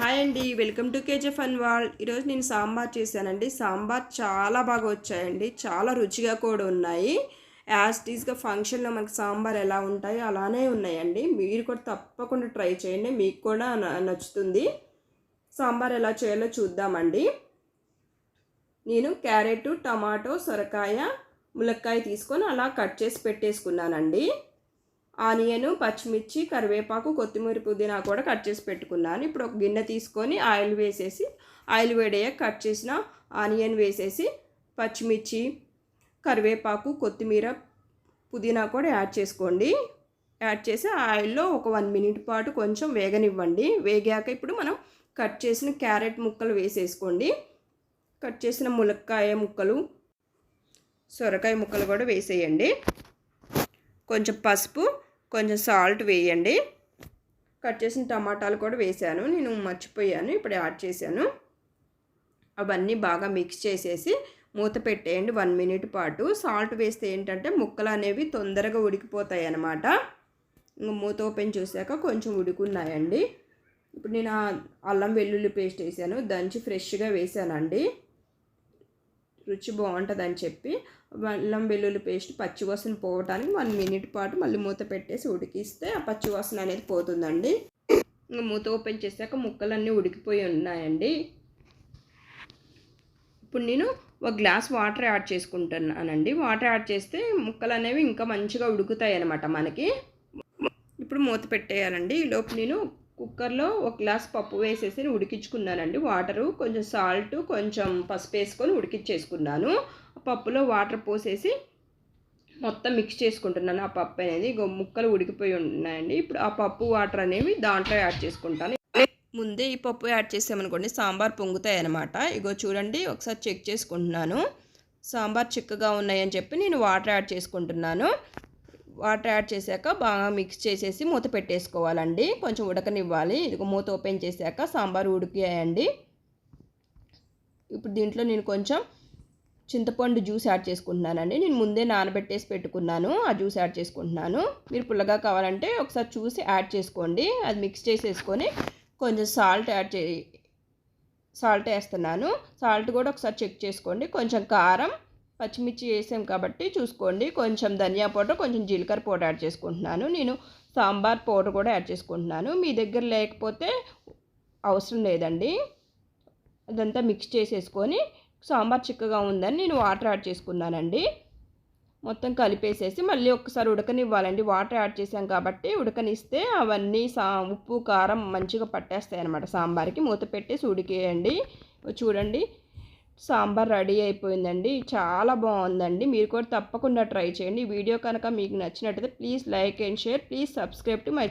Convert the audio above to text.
Hi అండి welcome to KG fun wall ఈరోజు నేను సాంబార్ చేశానండి. సాంబార్ చాలా బాగా వచ్చాయండి. చాలా రుచిగా కూడా ఉన్నాయి. యాజ్ టీస్గా ఫంక్షన్లో మనకు సాంబార్ ఎలా ఉంటాయో అలానే ఉన్నాయండి. మీరు కూడా తప్పకుండా ట్రై చేయండి. మీకు కూడా నచ్చుతుంది. సాంబార్ ఎలా చేయాలో చూద్దామండి. నేను క్యారెట్ టమాటో సొరకాయ ములక్కాయ తీసుకొని అలా కట్ చేసి పెట్టేసుకున్నానండి. ఆనియన్ పచ్చిమిర్చి కరివేపాకు కొత్తిమీర పుదీనా కూడా కట్ చేసి పెట్టుకున్నాను. ఇప్పుడు ఒక గిన్నె తీసుకొని ఆయిల్ వేసేసి ఆయిల్ వేడయ్యాక కట్ చేసిన ఆనియన్ వేసేసి పచ్చిమిర్చి కరివేపాకు కొత్తిమీర పుదీనా కూడా యాడ్ చేసుకోండి. యాడ్ చేసి ఆయిల్లో ఒక వన్ మినిట్ పాటు కొంచెం వేగనివ్వండి. వేగాక ఇప్పుడు మనం కట్ చేసిన క్యారెట్ ముక్కలు వేసేసుకోండి. కట్ చేసిన ములక్కాయ ముక్కలు సొరకాయ ముక్కలు కూడా వేసేయండి. కొంచెం పసుపు కొంచెం సాల్ట్ వేయండి. కట్ చేసిన టమాటాలు కూడా వేసాను. నేను మర్చిపోయాను. ఇప్పుడు యాడ్ చేశాను. అవన్నీ బాగా మిక్స్ చేసేసి మూత పెట్టేయండి వన్ మినిట్ పాటు. సాల్ట్ వేస్తే ఏంటంటే ముక్కలు అనేవి తొందరగా ఉడికిపోతాయి అన్నమాట. ఇంకా మూత ఓపెన్ చూసాక కొంచెం ఉడుకున్నాయండి. ఇప్పుడు నేను అల్లం వెల్లుల్లి పేస్ట్ వేసాను. దంచి ఫ్రెష్గా వేసానండి. రుచి బాగుంటుందని చెప్పి అల్లం వెల్లుల్లి పేస్ట్ పచ్చివాసన పోవటానికి వన్ మినిట్ పాటు మళ్ళీ మూత పెట్టేసి ఉడికిస్తే ఆ పచ్చివాసన అనేది పోతుందండి. ఇంకా మూత ఓపెన్ చేశాక ముక్కలన్నీ ఉడికిపోయి ఉన్నాయండి. ఇప్పుడు నేను ఒక గ్లాస్ వాటర్ యాడ్ చేసుకుంటున్నానండి. వాటర్ యాడ్ చేస్తే ముక్కలు అనేవి ఇంకా మంచిగా ఉడుకుతాయి అనమాట మనకి. ఇప్పుడు మూత పెట్టేయాలండి. ఈలోపు నేను కుక్కర్లో ఒక గ్లాస్ పప్పు వేసేసి ఉడికించుకున్నానండి. వాటరు కొంచెం సాల్ట్ కొంచెం పసుపు వేసుకొని ఉడికించేసుకున్నాను. పప్పులో వాటర్ పోసేసి మొత్తం మిక్స్ చేసుకుంటున్నాను. ఆ పప్పు అనేది ముక్కలు ఉడికిపోయి ఉన్నాయండి. ఇప్పుడు ఆ పప్పు వాటర్ అనేవి దాంట్లో యాడ్ చేసుకుంటాను. ముందే ఈ పప్పు యాడ్ చేసామనుకోండి సాంబార్ పొంగుతాయన్నమాట. ఇగో చూడండి ఒకసారి చెక్ చేసుకుంటున్నాను. సాంబార్ చిక్కగా ఉన్నాయని చెప్పి నేను వాటర్ యాడ్ చేసుకుంటున్నాను. వాటర్ యాడ్ చేశాక బాగా మిక్స్ చేసేసి మూత పెట్టేసుకోవాలండి. కొంచెం ఉడకనివ్వాలి. ఇదిగో మూత ఓపెన్ చేశాక సాంబార్ ఉడికాయండి. ఇప్పుడు దీంట్లో నేను కొంచెం చింతపండు జ్యూస్ యాడ్ చేసుకుంటున్నానండి. నేను ముందే నానబెట్టేసి పెట్టుకున్నాను. ఆ జ్యూస్ యాడ్ చేసుకుంటున్నాను. మీరు పుల్లగా కావాలంటే ఒకసారి చూసి యాడ్ చేసుకోండి. అది మిక్స్ చేసేసుకొని కొంచెం సాల్ట్ యాడ్ చే సాల్ట్ వేస్తున్నాను. సాల్ట్ కూడా ఒకసారి చెక్ చేసుకోండి. కొంచెం కారం పచ్చిమిర్చి వేసాం కాబట్టి చూసుకోండి. కొంచెం ధనియా పౌడర్ కొంచెం జీలకర్ర పౌడర్ యాడ్ చేసుకుంటున్నాను. నేను సాంబార్ పౌడర్ కూడా యాడ్ చేసుకుంటున్నాను. మీ దగ్గర లేకపోతే అవసరం లేదండి. అదంతా మిక్స్ చేసేసుకొని సాంబార్ చిక్కగా ఉందని నేను వాటర్ యాడ్ చేసుకున్నానండి. మొత్తం కలిపేసేసి మళ్ళీ ఒకసారి ఉడకనివ్వాలండి. వాటర్ యాడ్ చేసాం కాబట్టి ఉడకనిస్తే అవన్నీ సా ఉప్పు కారం మంచిగా పట్టేస్తాయి అనమాట సాంబార్కి. మూత పెట్టేసి ఉడికేయండి. చూడండి. సాంబార్ రెడీ అయిపోయిందండి. చాలా బాగుందండి. మీరు కూడా తప్పకుండా ట్రై చేయండి. వీడియో కనుక మీకు నచ్చినట్టయితే please like and share. Please subscribe to my